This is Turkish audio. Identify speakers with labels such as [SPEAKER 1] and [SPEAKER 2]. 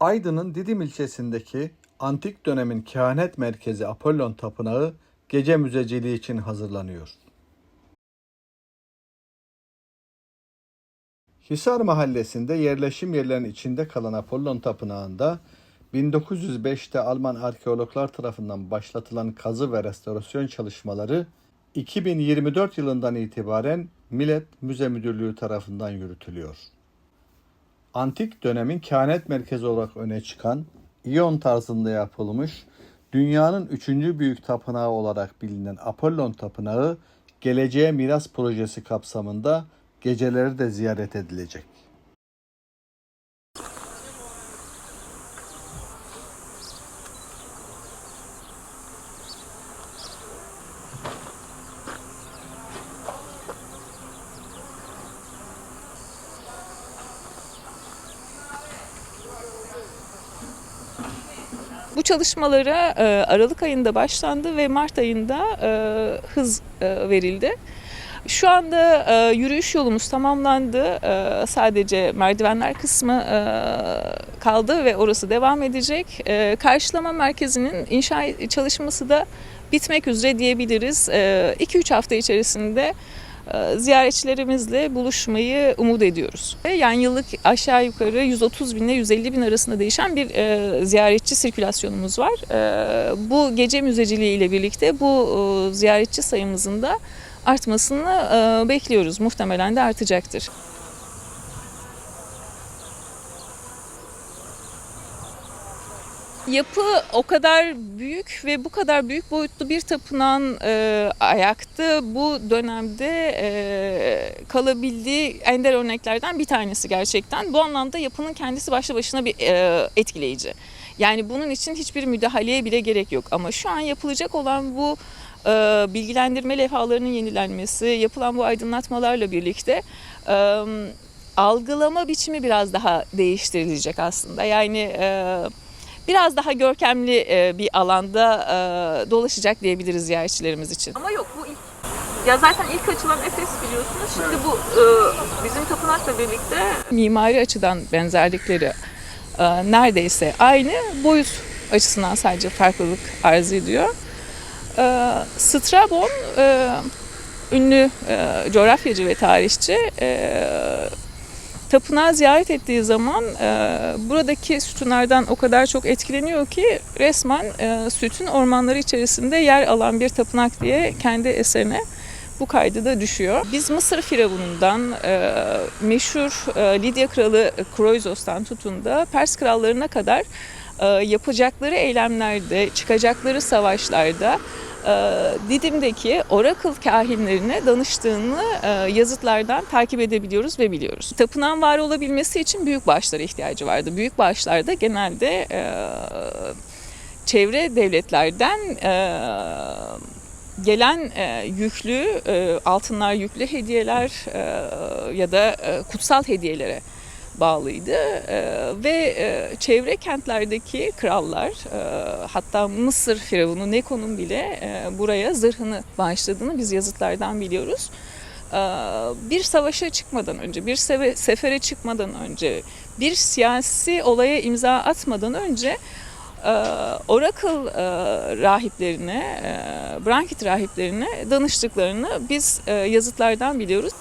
[SPEAKER 1] Aydın'ın Didim ilçesindeki antik dönemin kehanet merkezi Apollon Tapınağı gece müzeciliği için hazırlanıyor. Hisar Mahallesi'nde yerleşim yerlerinin içinde kalan Apollon Tapınağı'nda 1905'te Alman arkeologlar tarafından başlatılan kazı ve restorasyon çalışmaları 2024 yılından itibaren Millet Müze Müdürlüğü tarafından yürütülüyor. Antik dönemin kehanet merkezi olarak öne çıkan İyon tarzında yapılmış dünyanın üçüncü büyük tapınağı olarak bilinen Apollon Tapınağı Geleceğe Miras Projesi kapsamında geceleri de ziyaret edilecek.
[SPEAKER 2] Bu çalışmalara e, Aralık ayında başlandı ve Mart ayında e, hız e, verildi. Şu anda e, yürüyüş yolumuz tamamlandı. E, sadece merdivenler kısmı e, kaldı ve orası devam edecek. E, karşılama merkezinin inşa çalışması da bitmek üzere diyebiliriz. 2-3 hafta içerisinde e, ziyaretçilerimizle buluşmayı umut ediyoruz. Ve Yani yıllık aşağı yukarı 130 bin ile 150 bin arasında değişen bir e, ziyaretçi sirkülasyonumuz var. E, bu gece müzeciliği ile birlikte bu e, ziyaretçi sayımızın da artmasını e, bekliyoruz. Muhtemelen de artacaktır. Yapı o kadar büyük ve bu kadar büyük boyutlu bir tapınağın e, ayakta bu dönemde e, kalabildiği ender örneklerden bir tanesi gerçekten. Bu anlamda yapının kendisi başlı başına bir e, etkileyici. Yani bunun için hiçbir müdahaleye bile gerek yok. Ama şu an yapılacak olan bu e, bilgilendirme levhalarının yenilenmesi, yapılan bu aydınlatmalarla birlikte e, algılama biçimi biraz daha değiştirilecek aslında. Yani e, biraz daha görkemli e, bir alanda e, dolaşacak diyebiliriz ziyaretçilerimiz için. Ama yok bu ilk ya zaten ilk açılan Efes biliyorsunuz. Şimdi bu e, bizim tapınakla birlikte mimari açıdan benzerlikleri e, neredeyse aynı. Boyut açısından sadece farklılık arz ediyor. E, Strabon e, ünlü e, coğrafyacı ve tarihçi e, tapınağı ziyaret ettiği zaman e, buradaki sütunlardan o kadar çok etkileniyor ki resmen e, sütun ormanları içerisinde yer alan bir tapınak diye kendi eserine bu kaydı da düşüyor. Biz Mısır Firavunundan e, meşhur e, Lidya Kralı Kroizos'tan tutun da Pers krallarına kadar e, yapacakları eylemlerde, çıkacakları savaşlarda e, Didim'deki Oracle kahinlerine danıştığını e, yazıtlardan takip edebiliyoruz ve biliyoruz. Tapınağın var olabilmesi için büyük bağışlara ihtiyacı vardı. Büyük bağışlarda genelde e, çevre devletlerden gelen e, yüklü, e, altınlar yüklü hediyeler e, ya da e, kutsal hediyelere bağlıydı E, ve e, çevre kentlerdeki krallar e, hatta Mısır firavunu Neko'nun bile e, buraya zırhını bağışladığını biz yazıtlardan biliyoruz. E, bir savaşa çıkmadan önce, bir sefere çıkmadan önce, bir siyasi olaya imza atmadan önce Oracle e, rahiplerine, e, Brankit rahiplerine danıştıklarını biz e, yazıtlardan biliyoruz.